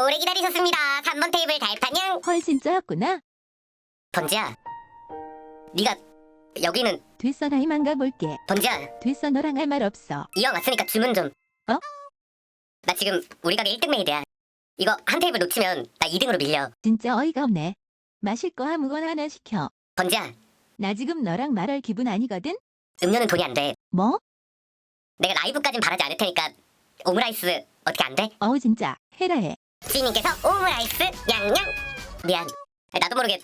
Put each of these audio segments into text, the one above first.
오래 기다리셨습니다. 3번 테이블 달판양. 헐 진짜였구나. 번지야. 네가 여기는 됐어 나 이만 가볼게. 번지야. 됐어 너랑 할 말 없어. 이왕 왔으니까 주문 좀. 어? 나 지금 우리 가게 1등 메이드야. 이거 한 테이블 놓치면 나 2등으로 밀려. 진짜 어이가 없네. 마실 거 아무거나 하나 시켜. 번지야. 나 지금 너랑 말할 기분 아니거든? 음료는 돈이 안 돼. 뭐? 내가 라이브까진 바라지 않을 테니까 오므라이스 어떻게 안 돼? 어우 진짜 해라 해. 주인님께서 오므라이스 냥냥. 미안. 나도 모르게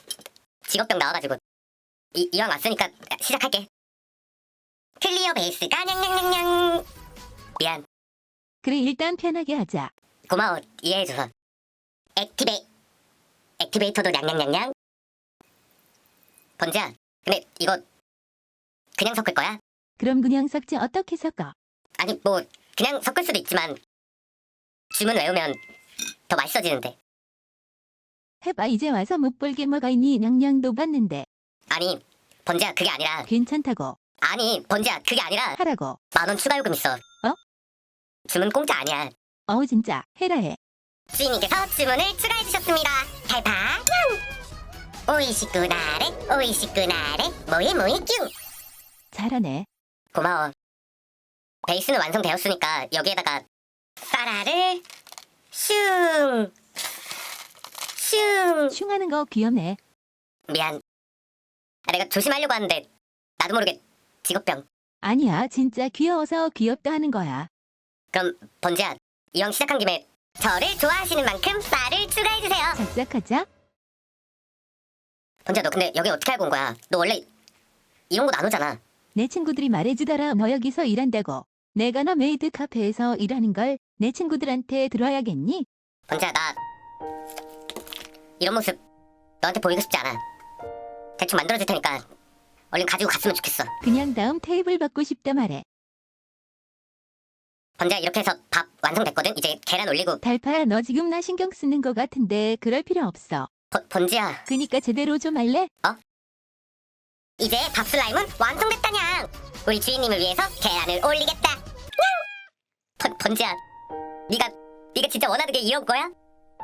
직업병 나와가지고 이, 이왕 왔으니까 시작할게. 클리어 베이스가 냥냥냥냥. 미안. 그래 일단 편하게 하자. 고마워 이해해줘서 액티베이 액티베이터도 냥냥냥냥 번지야 근데 이거 그냥 섞을 거야? 그럼 그냥 섞지 어떻게 섞어? 아니 뭐 그냥 섞을 수도 있지만 주문 외우면 더 맛있어지는데. 해봐 이제 와서 못 볼게 뭐가 있니? 냥냥도 봤는데. 아니 번지야 그게 아니라. 괜찮다고. 아니 번지야 그게 아니라. 하라고. 만 원 추가 요금 있어. 어? 주문 공짜 아니야. 어우 진짜. 해라 해. 주인님께서 주문을 추가해 주셨습니다. 달파 오이시쿠 나레 오이시쿠 나레 모이 모이 뀨! 잘하네. 고마워. 베이스는 완성되었으니까 여기에다가 쌀알을 슝, 슝. 슝하는 거 귀엽네. 미안. 아, 내가 조심하려고 하는데 나도 모르게 직업병. 아니야 진짜 귀여워서 귀엽다 하는 거야. 그럼 번지야, 이왕 시작한 김에 저를 좋아하시는 만큼 쌀을 추가해주세요. 작작하자. 번지야, 너 근데 여기 어떻게 알고 온 거야? 너 원래 이런 거 나누잖아. 내 친구들이 말해주더라 너 여기서 일한다고. 내가 너 메이드 카페에서 일하는 걸 내 친구들한테 들어야겠니? 번지야, 나 이런 모습 너한테 보이고 싶지 않아. 대충 만들어줄 테니까 얼른 가지고 갔으면 좋겠어. 그냥 다음 테이블 받고 싶다 말해. 번지야 이렇게 해서 밥 완성됐거든. 이제 계란 올리고 달파야 너 지금 나 신경 쓰는 거 같은데 그럴 필요 없어. 번- 번지야 그니까 제대로 좀 할래? 이제 밥 슬라임은 완성됐다냥. 우리 주인님을 위해서 계란을 올리겠다. 냥! 번 번지야 네가 네가 진짜 원하는 게 이런 거야?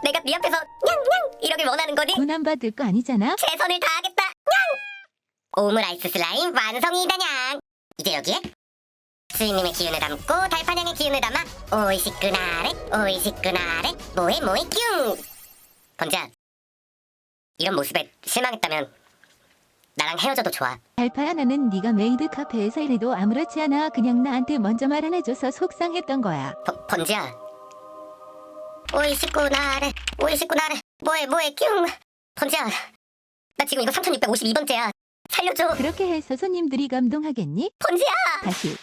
내가 네 앞에서 냥냥 이러길 원하는 거니? 군안 받을 거 아니잖아? 최선을 다하겠다. 냥! 오므라이스 슬라임 완성이다냥. 이제 여기에 주인님의 기운을 담고 달판양의 기운을 담아 오이시끄나레 오이시끄나레 모에 모에 뀨. 번지야 이런 모습에 실망했다면 나랑 헤어져도 좋아. 달파야 나는 네가 메이드 카페에서 일해도 아무렇지 않아 그냥 나한테 먼저 말 안 해줘서 속상했던 거야. 번, 번지야. 오이시쿠나레, 오이시쿠나레, 뭐해, 뭐해, 뀨. 번지야, 나 지금 이거 3652번째야. 살려줘. 그렇게 해서 손님들이 감동하겠니? 번지야! 다시